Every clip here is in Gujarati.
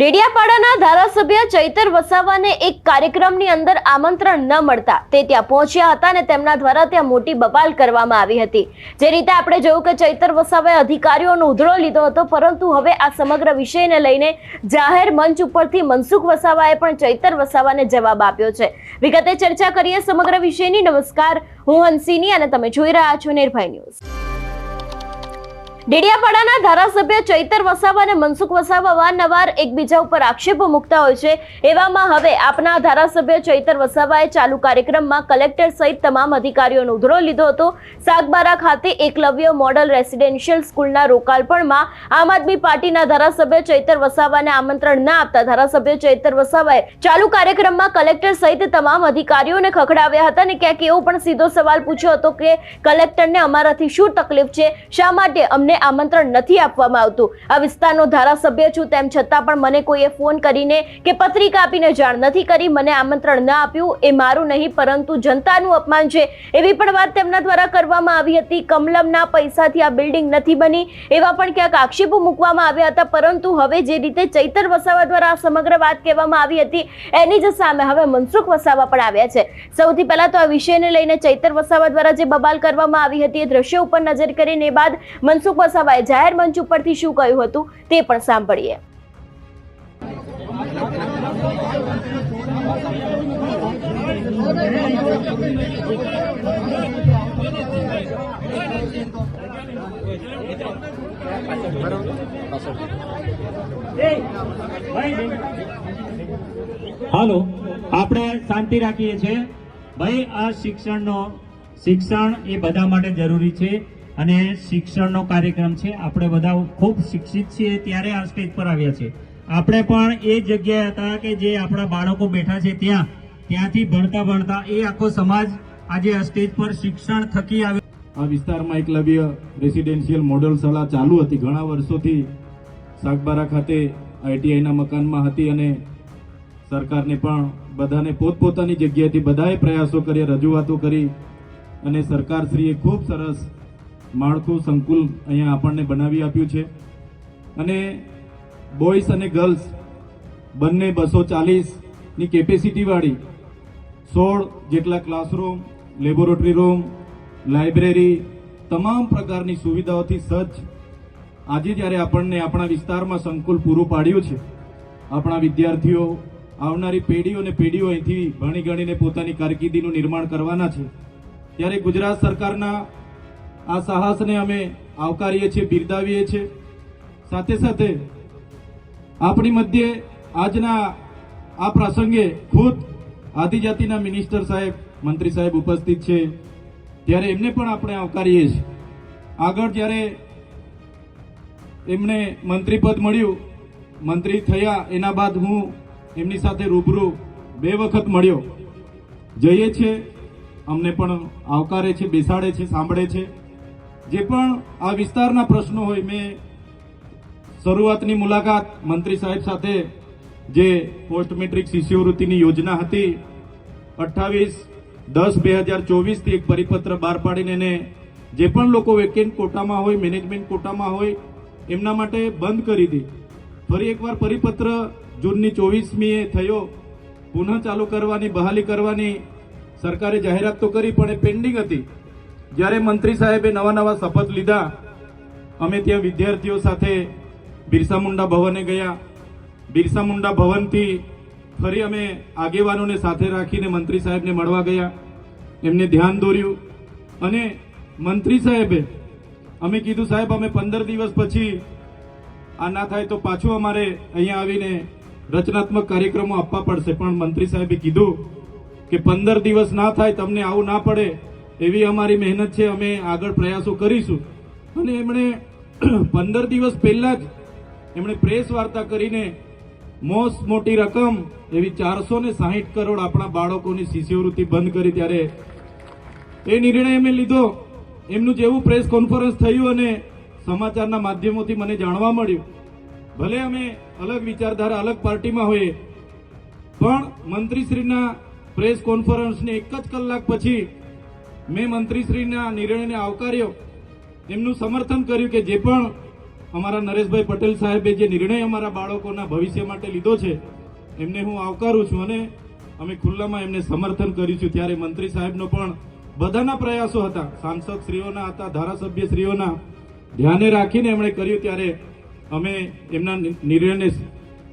ડેડિયાપાડાના ધારાસભ્ય ચૈતર વસાવાને એક કાર્યક્રમની અંદર આમંત્રણ ન મળતા તે ત્યાં પહોંચ્યા હતા અને તેમના દ્વારા ત્યાં મોટી બબાલ કરવામાં આવી હતી. જે રીતે આપણે જોયું કે ચૈતર વસાવાએ અધિકારીઓનો ઉધડો લીધો હતો, પરંતુ હવે આ સમગ્ર વિષયને લઈને જાહેર મંચ ઉપરથી મનસુખ વસાવાએ પણ ચૈતર વસાવાને જવાબ આપ્યો છે. વિગતે ચર્ચા કરીએ સમગ્ર વિષયની. નમસ્કાર, હું હંસિની અને તમે જોઈ રહ્યા છો નિર્ભય ન્યૂઝ. ડેડિયાપાડાના ધારાસભ્ય ચૈતર વસાવા અને મનસુખ વસાવા વારંવાર એકબીજા ઉપર આક્ષેપો મૂકતા હોય છે. એવામાં હવે આપના ધારાસભ્ય ચૈતર વસાવાએ ચાલુ કાર્યક્રમમાં કલેક્ટર સહિત તમામ અધિકારીઓનો ઉધરો લીધો હતો. સાગબારા ખાતે એકલવ્ય મોડલ રેસિડેન્શિયલ સ્કૂલના રોકાળપણમાં આમ આદમી પાર્ટીના ધારાસભ્ય ચૈતર વસાવાને આમંત્રણ ના આપતા ધારાસભ્ય ચૈતર વસાવાએ ચાલુ કાર્યક્રમમાં કલેક્ટર સહિત તમામ અધિકારીઓને ખખડાવ્યા હતા અને ક્યાંક એવો પણ સીધો સવાલ પૂછ્યો હતો કે કલેક્ટરને અમારાથી શું તકલીફ છે? શા માટે અમને આમંત્રણ નથી આપવામાં આવતું. આ વિસ્તારનો ધારાસભ્ય છું, તેમ છતાં પણ મને કોઈએ ફોન કરીને કે પત્રિકા આપીને જાણ નથી કરી, મને આમંત્રણ ન આપ્યું, એ મારું નહીં, પરંતુ જનતાનું અપમાન છે. એવી પણ વાત તેમના દ્વારા કરવામાં આવી હતી. કમલમના પૈસાથી આ બિલ્ડિંગ નથી બની. એવા પણ ક્યાંક આક્ષેપો મૂકવામાં આવ્યા હતા, પરંતુ હવે જે રીતે ચૈતર વસાવા દ્વારા સમગ્ર વાત કહેવામાં આવી હતી, એની જ સામે હવે મનસુખ વસાવા પણ આવ્યા છે. સૌથી પહેલા તો આ વિષયને લઈને ચૈતર વસાવા દ્વારા જે બબાલ કરવામાં આવી હતી, એ દ્રશ્ય ઉપર નજર કરીને બાદ મનસુખ વસાવાએ જાહેર મંચ ઉપરથી શું કહ્યું હતું તે પણ સાંભળીએ. હાલો, આપણે શાંતિ રાખીએ છીએ. ભાઈ, આ શિક્ષણનો શિક્ષણ એ બધા માટે જરૂરી છે. અને શિક્ષણનો કાર્યક્રમ છે. આપણે બધા ખૂબ શિક્ષિત છીએ ત્યારે આ સ્ટેજ પર આવ્યા છે આપણે પણ એ જગ્યાએ હતા કે જે આપણા બાળકો બેઠા છે ત્યાં. ત્યાંથી ભણતા ભણતા એ આખો સમાજ આજે આ સ્ટેજ પર શિક્ષણ થકી આવે આ વિસ્તારમાં એકલવ્ય રેસિડેન્શિયલ મોડલ શાળા ચાલુ હતી. ઘણા વર્ષોથી સાગબારા ખાતે આઈટીઆઈના મકાનમાં હતી અને સરકારને પણ બધાને પોતપોતાની જગ્યાએથી બધાએ પ્રયાસો કર્યા, રજૂઆતો કરી અને સરકારશ્રીએ ખૂબ સરસ માળખું સંકુલ અહીંયા આપણને બનાવી આપ્યું છે. અને બોયઝ અને ગર્લ્સ બંને બસો ચાલીસની કેપેસિટીવાળી સોળ જેટલા ક્લાસરૂમ લેબોરેટરી રૂમ લાઇબ્રેરી તમામ પ્રકારની સુવિધાઓથી સજ્જ આજે જ્યારે આપણને આપણા વિસ્તારમાં સંકુલ પૂરું પાડ્યું છે, આપણા વિદ્યાર્થીઓ, આવનારી પેઢીઓ અને પેઢીઓ અહીંથી ભણી ગણીને પોતાની કારકિર્દીનું નિર્માણ કરવાના છે, ત્યારે ગુજરાત સરકારના આ સાહસને અમે આવકારીએ છીએ, બિરદાવીએ છીએ. સાથે સાથે આપણી મધ્યે આજના આ પ્રસંગે ખુદ આદિજાતિના મિનિસ્ટર સાહેબ, મંત્રી સાહેબ ઉપસ્થિત છે. ત્યારે એમને પણ આપણે આવકારીએ છીએ. આગળ જ્યારે એમને મંત્રીપદ મળ્યું, મંત્રી થયા, એના બાદ હું એમની સાથે રૂબરૂ બે વખત મળ્યો. જઈએ છીએ, અમને પણ આવકારે છે, બેસાડે છે, સાંભળે છે. જે પણ આ વિસ્તારના પ્રશ્નો હોય, મેં શરૂઆતની મુલાકાત મંત્રી સાહેબ સાથે જે પોસ્ટ મેટ્રિક શિષ્યવૃત્તિની યોજના હતી, અઠ્ઠાવીસ દસ બે હજાર ચોવીસથી એક પરિપત્ર બહાર પાડીને એને જે પણ લોકો વેકેન્ટ કોટામાં હોય, મેનેજમેન્ટ કોટામાં હોય, એમના માટે બંધ કરી દી. ફરી એકવાર પરિપત્ર જૂનની ચોવીસમીએ થયો. પુનઃ ચાલુ કરવાની, બહાલી કરવાની સરકારે જાહેરાત તો કરી, પણ એ પેન્ડિંગ હતી. જ્યારે મંત્રી સાહેબે નવા નવા શપથ લીધા, અમે ત્યાં વિદ્યાર્થીઓ સાથે બિરસા મુંડા ભવને ગયા. બિરસા મુંડા ભવનથી ફરી અમે આગેવાનોને સાથે રાખીને મંત્રી સાહેબને મળવા ગયા. એમને ધ્યાન દોર્યું અને મંત્રી સાહેબે અમે કીધું, સાહેબ, અમે પંદર દિવસ પછી આ ના થાય તો પાછું અમારે અહીંયા આવીને રચનાત્મક કાર્યક્રમો આપવા પડશે. પણ મંત્રી સાહેબે કીધું કે, પંદર દિવસ ના થાય, તમને આવું ના પડે એવી અમારી મહેનત છે, અમે આગળ પ્રયાસો કરીશું. અને એમણે પંદર દિવસ પહેલા જ એમણે પ્રેસ વાર્તા કરીને મોસ્ટ મોટી રકમ એવી ચારસો ને સાહીઠ કરોડ આપણા બાળકોની શિષ્યવૃત્તિ બંધ કરી ત્યારે એ નિર્ણય અમે લીધો. એમનું જેવું પ્રેસ કોન્ફરન્સ થયું અને સમાચારના માધ્યમોથી મને જાણવા મળ્યું. ભલે અમે અલગ વિચારધારા, અલગ પાર્ટીમાં હોઈએ, પણ મંત્રીશ્રીના પ્રેસ કોન્ફરન્સને એક જ કલાક પછી મેં મંત્રીશ્રીના નિર્ણયને આવકાર્યો. એમનું સમર્થન કર્યું કે જે પણ અમારા નરેશભાઈ પટેલ સાહેબે જે નિર્ણય અમારા બાળકોના ભવિષ્ય માટે લીધો છે, એમને હું આવકારું છું અને અમે ખુલ્લામાં એમને સમર્થન કર્યું છું. ત્યારે મંત્રી સાહેબનો પણ બધાના પ્રયાસો હતા. સાંસદ શ્રીઓના હતા ધારાસભ્ય શ્રીઓના ધ્યાને રાખીને એમણે કર્યું. ત્યારે અમે એમના નિર્ણયને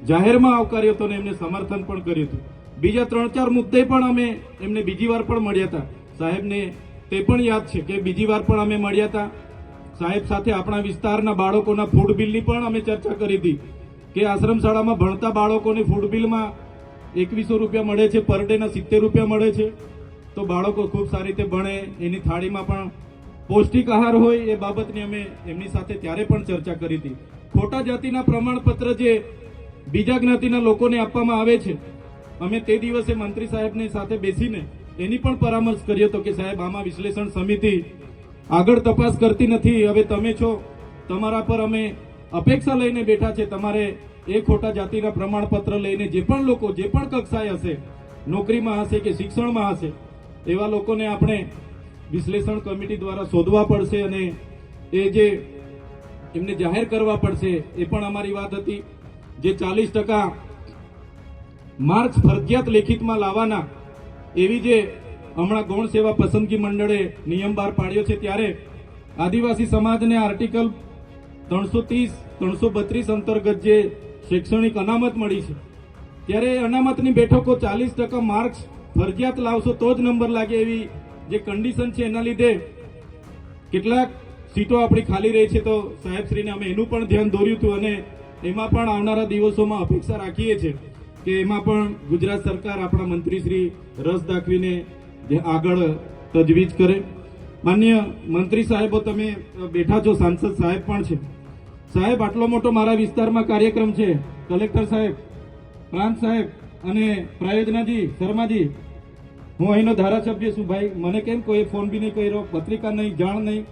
જાહેરમાં આવકાર્યો હતો અને એમને સમર્થન પણ કર્યું હતું. બીજા ત્રણ ચાર મુદ્દે પણ અમે એમને બીજી વાર પણ મળ્યા હતા. સાહેબને તે પણ યાદ છે કે બીજી વાર પણ અમે મળ્યા હતા. સાહેબ સાથે આપણા વિસ્તારના બાળકોના ફૂડ બિલની પણ અમે ચર્ચા કરી હતી કે આશ્રમ શાળામાં ભણતા બાળકોને ફૂડ બિલમાં એકવીસો રૂપિયા મળે છે પર ડેના સિત્તેર રૂપિયા મળે છે. તો બાળકો ખૂબ સારી રીતે ભણે, એની થાળીમાં પણ પૌષ્ટિક આહાર હોય એ બાબતની અમે એમની સાથે ત્યારે પણ ચર્ચા કરી હતી. ખોટા જાતિના પ્રમાણપત્ર જે બીજા જ્ઞાતિના લોકોને આપવામાં આવે છે, અમે તે દિવસે મંત્રી સાહેબની સાથે બેસીને એની પણ પરામર્શ કર્યો હતો કે સાહેબ, આમાં વિશ્લેષણ સમિતિ આગળ તપાસ કરતી નથી. હવે તમે છો, તમારા પર અમે અપેક્ષા લઈને બેઠા છે. તમારે એ ખોટા જાતિના પ્રમાણપત્ર લઈને જે પણ લોકો, જે પણ કક્ષાએ હશે, નોકરીમાં હશે કે શિક્ષણમાં હશે, એવા લોકોને આપણે વિશ્લેષણ કમિટી દ્વારા શોધવા પડશે અને એ જે એમને જાહેર કરવા પડશે, એ પણ અમારી વાત હતી. જે ચાલીસ ટકા માર્ક્સ ફરજિયાત લેખિતમાં લાવવાના એવી જે હમણાં ગૌણ સેવા પસંદગી મંડળે નિયમ બહાર પાડ્યો છે ત્યારે આદિવાસી સમાજને આર્ટિકલ ત્રણસો ત્રીસ, ત્રણસો બત્રીસ અંતર્ગત જે શૈક્ષણિક અનામત મળી છે, ત્યારે અનામતની બેઠકો ચાલીસ ટકા માર્ક્સ ફરજિયાત લાવશો તો જ નંબર લાગે એવી જે કન્ડિશન છે એના લીધે કેટલાક સીટો આપણી ખાલી રહી છે તો સાહેબશ્રીને અમે એનું પણ ધ્યાન દોર્યું હતું અને એમાં પણ આવનારા દિવસોમાં અપેક્ષા રાખીએ છીએ. કે એમાં પણ ગુજરાત સરકાર આપણા મંત્રીશ્રી રસ દાખવીને જે આગળ તજવીજ કરે. માન્ય મંત્રી સાહેબો, તમે બેઠા છો, સાંસદ સાહેબ પણ છે. સાહેબ, આટલો મોટો મારા વિસ્તારમાં કાર્યક્રમ છે. કલેક્ટર સાહેબ, પ્રાંત સાહેબ અને પ્રયોજનાજી, શર્માજી, હું અહીંનો ધારાસભ્ય છું. ભાઈ, મને કેમ કોઈ ફોન બી નહીં કર્યો, પત્રિકા નહીં, જાણ નહીં?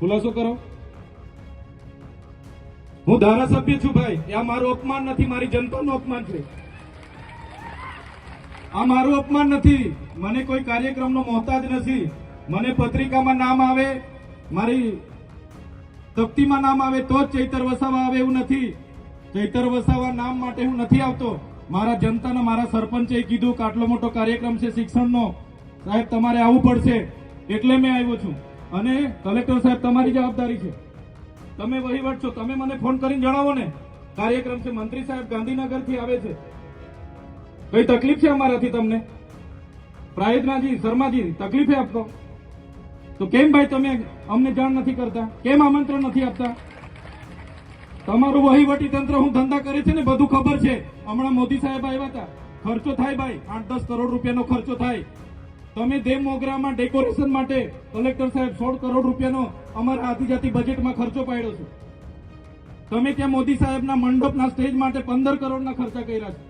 ખુલાસો કરો. હું ધારાસભ્ય છું ભાઈ. આ મારું અપમાન નથી, મારી જનતાનું અપમાન છે. આ મારું અપમાન નથી. મને કોઈ કાર્યક્રમનો મોહતાજ નથી. મને પત્રિકામાં નામ આવે, મારી તપ્તીમાં નામ આવે તો જ ચૈતર વસાવા આવે એવું નથી. ચૈતર વસાવા નામ માટે હું નથી આવતો. મારા જનતાના મારા સરપંચે કીધું કે આટલો મોટો કાર્યક્રમ છે શિક્ષણનો. સાહેબ, તમારે આવવું પડશે. એટલે મેં આવ્યો છું. અને કલેક્ટર સાહેબ, તમારી જવાબદારી છે. તમે વહીવટ છો, તમે મને ફોન કરીને જણાવો ને. કાર્યક્રમ છે, મંત્રી સાહેબ ગાંધીનગરથી આવે છે. કઈ તકલીફ છે અમારાથી તમને? પ્રાયોજનાજી શર્માજી, તકલીફ આપતો તો કેમ ભાઈ તમે અમને જાણ નથી કરતા? કેમ આમંત્રણ નથી આપતા? તમારું વહીવટી તંત્ર હું ધંધા કરે છે ને, બધું ખબર છે. હમણાં મોદી સાહેબ આવ્યા હતા. ખર્ચો થાય ભાઈ, આઠ દસ કરોડ રૂપિયાનો ખર્ચો થાય. તમે દેવ મોગરામાં ડેકોરેશન માટે કલેક્ટર સાહેબ સોળ કરોડ રૂપિયાનો અમારા આદિજાતિ બજેટમાં ખર્ચો પાડ્યો છે. તમે ત્યાં મોદી સાહેબના મંડપના સ્ટેજ માટે પંદર કરોડના ખર્ચા કર્યા છે.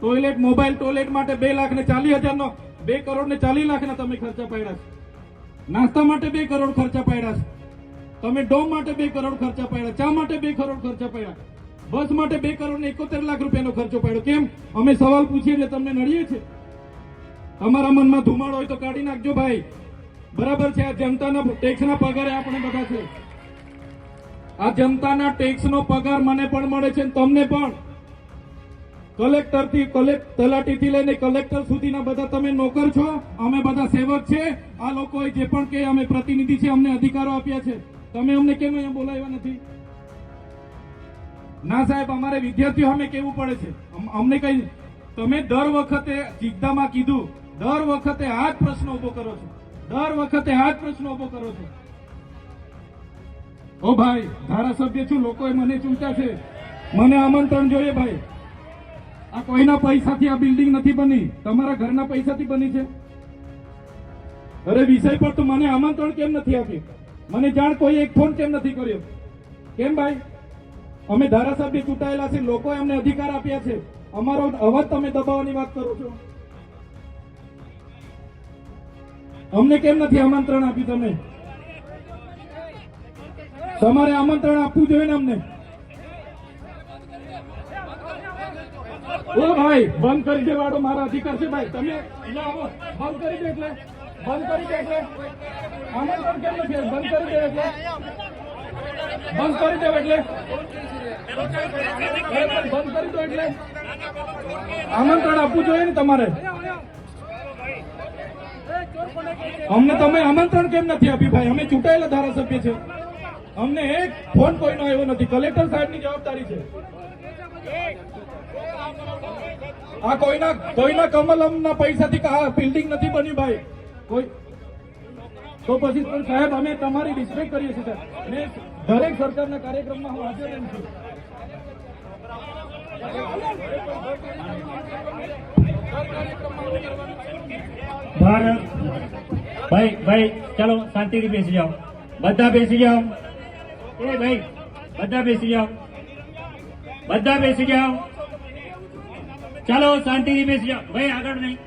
ટોયલેટ મોબાઈલ ટોયલેટ માટે બે લાખ ને ચાલીસ હજારનો, બે કરોડ ને ચાલીસ લાખના તમે ખર્ચા પાડ્યા છે. નાસ્તા માટે બે કરોડ ખર્ચા પાડ્યા છે. તમે ડોમ માટે બે કરોડ ખર્ચા પાડ્યા, ચા માટે બે કરોડ ખર્ચા પાડ્યા. બસ માટે બે કરોડ ને એકોતેર લાખ રૂપિયાનો ખર્ચો પાડ્યો. કેમ? અમે સવાલ પૂછીએ એટલે તમને નડીએ છે તમારા મનમાં ધુમાડો હોય તો કાઢી નાખજો ભાઈ. બરાબર છે, આ જનતાના ટેક્સના પગારે આપણે બધા છે. આ જનતાના ટેક્સનો પગાર મને પણ મળે છે તમને પણ. કલેક્ટરથી કલેક્ટ તલાટી થી લઈને કલેક્ટર સુધીના બધા તમે નોકર છો, અમે બધા સેવક છે. આ લોકોએ જે પણ કે અમે પ્રતિનિધિ છે, અમને અધિકારો આપ્યા છે. તમે અમને કેમ અહીંયા બોલાવ્યા નથી? ના સાહેબ, અમારે વિદ્યાર્થીઓ અમે કેવું પડે છે? અમ- અમને કઈ, તમે દર વખતે જીગદામાં કીધું દર વખતે આ જ પ્રશ્ન ઊભો કરો છો. દર વખતે આ જ પ્રશ્ન ઊભો કરો છો. ઓ ભાઈ, ધારાસભ્ય છું, લોકોએ મને ચૂંટ્યા છે. મને આમંત્રણ જોઈએ ભાઈ. આ કોઈના પૈસાથી આ બિલ્ડિંગ નથી બની? તમારા ઘરના પૈસાથી બની છે? અરે વિષય પર તો મને આમંત્રણ કેમ નથી આપ્યું? મને જાણ કોઈ એક ફોન કેમ નથી કર્યો? કેમ ભાઈ? અમે ધારાસભ્ય ચૂંટાયેલા છે, લોકોએ અમને અધિકાર આપ્યા છે. અમારો અવાજ તમે દબાવવાની વાત કરો છો? અમને કેમ નથી આમંત્રણ આપ્યું તમે તમારે આમંત્રણ આપવું જોઈએ ને અમને? ઓ ભાઈ, બંધ કરી દેવાડો મારા અધિકાર છે ભાઈ. તમે આવો. બંધ કરી દે એટલે. બંધ કરી દે એટલે. આમંત્રણ કેમ નથી બંધ કરી દે એટલે. બંધ કરી દો એટલે. બંધ કરી દો એટલે. આમંત્રણ આપવું જોઈએ ને તમારે. અમને તમે આમંત્રણ કેમ નથી આપી ભાઈ? અમે ચૂંટાયેલા ધારાસભ્ય છે. અમને એક ફોન કોઈનો આવ્યો નથી. કલેક્ટર સાહેબની જવાબદારી છે. આ કોઈના કોઈના કમલમના પૈસાથી આ બિલ્ડિંગ નથી બની ભાઈ? કોઈ તો પછી પણ સાહેબ, અમે તમારી રિસ્પેક્ટ કરીએ છીએ, સાહેબ. અને દરેક સરકારના કાર્યક્રમમાં હું હાજર રહું છું. ભારત ભાઈ ભાઈ, ચાલો શાંતિથી બેસી જાઓ. બધા બેસી જાઓ. એ ભાઈ, બધા બેસી જાઓ. બધા બેસી જાઓ. ચાલો શાંતિથી બેસી જાઓ. ભાઈ, આગળ નહીં.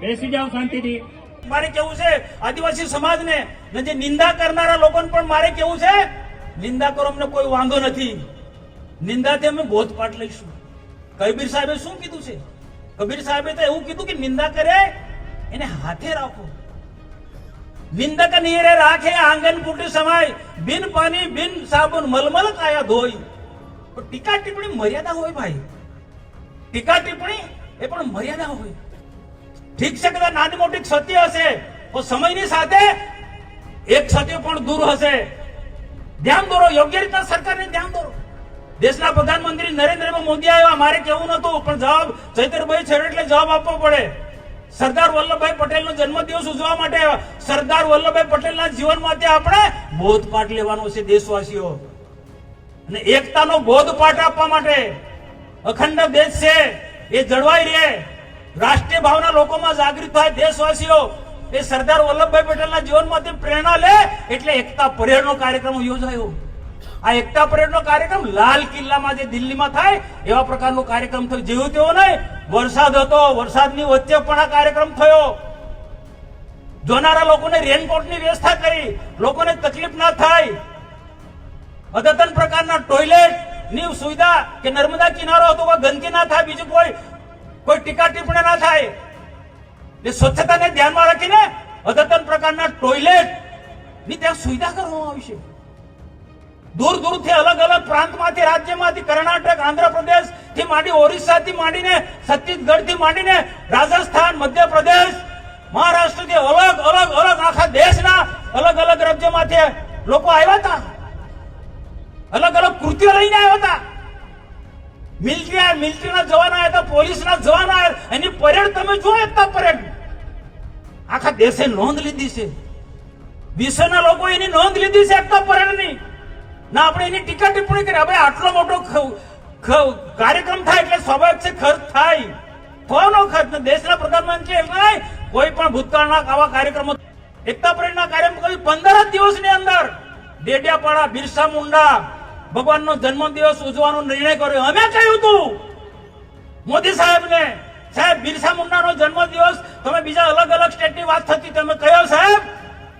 બેસી જાઓ શાંતિથી. મારે કેવું છે? આદિવાસી સમાજને ને જે નિંદા કરનારા લોકોને પણ મારે કેવું છે? નિંદા કરો, અમને કોઈ વાંધો નથી. નિંદાથી અમે બોધપાઠ લઈશું. કબીર સાહેબે શું કીધું છે? કબીર સાહેબે તો એવું કીધું કે નિંદા કરે, એને હાથે રાખો. નિંદક નીરે રાખે આંગન કુટી સમાય. બિન પાણી બિન સાબુન મલમલ કાયા ધોઈ. ટીકા ટિપ્પણી મર્યાદા હોય ભાઈ. ટીકા ટિપ્પણી એ પણ મર્યાદા હોય. ઠીક છે કદાચ નાની મોટી ક્ષતિ હશે તો સમયની સાથે એક ક્ષતિ પણ દૂર હશે. ધ્યાન દોરો, યોગ્ય રીતે સરકારને ધ્યાન દોરો. દેશના પ્રધાનમંત્રી નરેન્દ્ર મોદી આવ્યા, મારે કેવું નતું પણ જવાબ ચૈતરભાઈ છે એટલે જવાબ આપવો પડે. સરદાર વલ્લભભાઈ પટેલનો જન્મદિવસ ઉજવવા માટે સરદાર વલ્લભભાઈ પટેલના જીવનમાંથી આપણે બોધપાઠ લેવાનો છે દેશવાસીઓ. અને એકતાનો બોધપાઠ આપવા માટે અખંડ દેશ છે, એ જળવાઈ રહે. રાષ્ટ્રીય ભાવના લોકોમાં જાગૃત થાય દેશવાસીઓ. એ સરદાર વલ્લભભાઈ પટેલના જીવનમાંથી પ્રેરણા લે, એટલે એકતા પરેડનો કાર્યક્રમ યોજાયો. આ એકતા પરેડનો કાર્યક્રમ લાલ કિલ્લામાં જે દિલ્હીમાં થાય, એવા પ્રકારનો કાર્યક્રમ થયો. જેવું તેવો નહીં, વરસાદ હતો, વરસાદની વચ્ચે પણ આ કાર્યક્રમ થયો. જોનારા લોકોને રેનકોટની વ્યવસ્થા કરી. લોકોને તકલીફ ના થાય. અદ્યતન પ્રકારના ટોયલેટની સુવિધા કે નર્મદા કિનારો હતો કોઈ ગંદકી ના થાય, બીજું કોઈ કોઈ ટીકા ટિપ્પણી ના થાય. એ સ્વચ્છતાને ધ્યાનમાં રાખીને અદ્યતન પ્રકારના ટોયલેટની ત્યાં સુવિધા કરવામાં આવી છે. દૂર દૂરથી અલગ અલગ પ્રાંતમાંથી, રાજ્યમાંથી, કર્ણાટક આંધ્રપ્રદેશથી માંડી ઓરિસ્સા થી માંડીને છત્તીસગઢથી માંડીને રાજસ્થાન, મધ્યપ્રદેશ, મહારાષ્ટ્રથી અલગ અલગ અલગ આખા દેશના અલગ અલગ રાજ્યોમાંથી લોકો આવ્યા હતા. અલગ અલગ કૃત્યો લઈને આવ્યા હતા. મિલિટરી મિલિટરીના જવાન આવ્યા હતા, પોલીસના જવાન આવ્યા એની પરેડ તમે જુઓ એકતા પરેડ. આખા દેશે નોંધ લીધી છે. વિશ્વના લોકો એની નોંધ લીધી છે એકતા પરેડની. ના, આપણે એની ટીકા ટિપ્પણી કરી. હવે આટલો મોટો કાર્યક્રમ થાય એટલે સ્વાભાવિક છે ખર્ચ થાય. થવાનો ખર્ચ? દેશના પ્રધાનમંત્રી એમ કોઈ પણ ભૂતકાળના આવા કાર્યક્રમો એકતા પરેડના કાર્યક્રમ કરી પંદર જ દિવસની અંદર ડેડિયાપાડા, બિરસા મુંડા ભગવાનનો જન્મદિવસ ઉજવવાનો નિર્ણય કર્યો. અમે કહ્યું હતું મોદી સાહેબને, સાહેબ, બિરસા મુંડાનો જન્મદિવસ, તમે બીજા અલગ અલગ સ્ટેટની વાત થતી, તમે કહ્યો, સાહેબ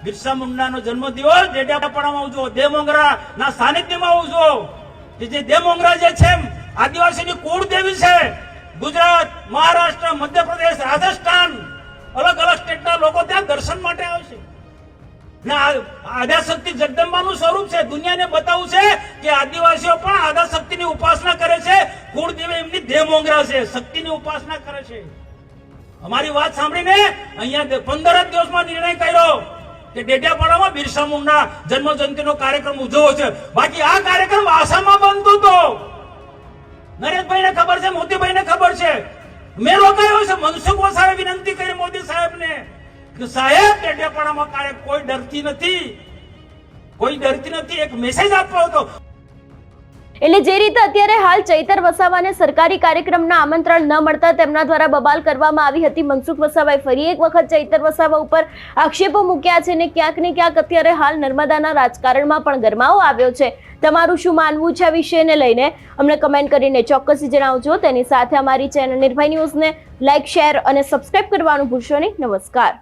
બિરસા મુંડાનો જન્મદિવસ, ડેડિયાપાડામાં ઉજવો દેમોંગરા ના સાનિધ્યમાં ઉજવો કે જે દેમોંગરા જે છે આદિવાસીની કુળદેવી છે. ગુજરાત, મહારાષ્ટ્ર, મધ્યપ્રદેશ, રાજસ્થાન, અલગ અલગ સ્ટેટના લોકો ત્યાં દર્શન માટે આવે છે. આદ્યાશક્તિ જગદંબાનું સ્વરૂપ છે. દુનિયાને બતાવવું છે કે આદિવાસીઓ પણ આદ્યાશક્તિની ઉપાસના કરે છે. કુળદેવી એમની દેમોંગરા છે. શક્તિની ઉપાસના કરે છે. અમારી વાત સાંભળીને અહીંયા પંદર જ દિવસમાં નિર્ણય કર્યો. કે ડેડિયાપાડામાં બિરસા મુંડા જન્મ જયંતિનો કાર્યક્રમ ઉજવો છે. બાકી આ કાર્યક્રમ આસામમાં બનતો હતો. નરેશભાઈને ખબર છે મોદીભાઈને ખબર છે. મેં રોકાયો છે. મનસુખ વસાવે વિનંતી કરી મોદી સાહેબને કે સાહેબ, ડેડિયાપાડામાં કાર્ય કોઈ ડરતી નથી. કોઈ ડરતી નથી. એક મેસેજ આપવો હતો. એટલે જે રીતે અત્યારે હાલ ચૈતર વસાવાને સરકારી કાર્યક્રમના આમંત્રણ ન મળતા તેમના દ્વારા બબાલ કરવામાં આવી હતી. મનસુખ વસાવાએ ફરી એક વખત ચૈતર વસાવા ઉપર આક્ષેપો મૂક્યા છે ને ક્યાંક ને ક્યાંક અત્યારે હાલ નર્મદાના રાજકારણમાં પણ ગરમાવો આવ્યો છે. તમારું શું માનવું છે આ વિષયને લઈને? અમને કમેન્ટ કરીને ચોક્કસથી જણાવજો. તેની સાથે અમારી ચેનલ નિર્ભય ન્યૂઝને લાઇક શેર અને સબસ્ક્રાઇબ કરવાનું ભૂલશો નહીં. નમસ્કાર.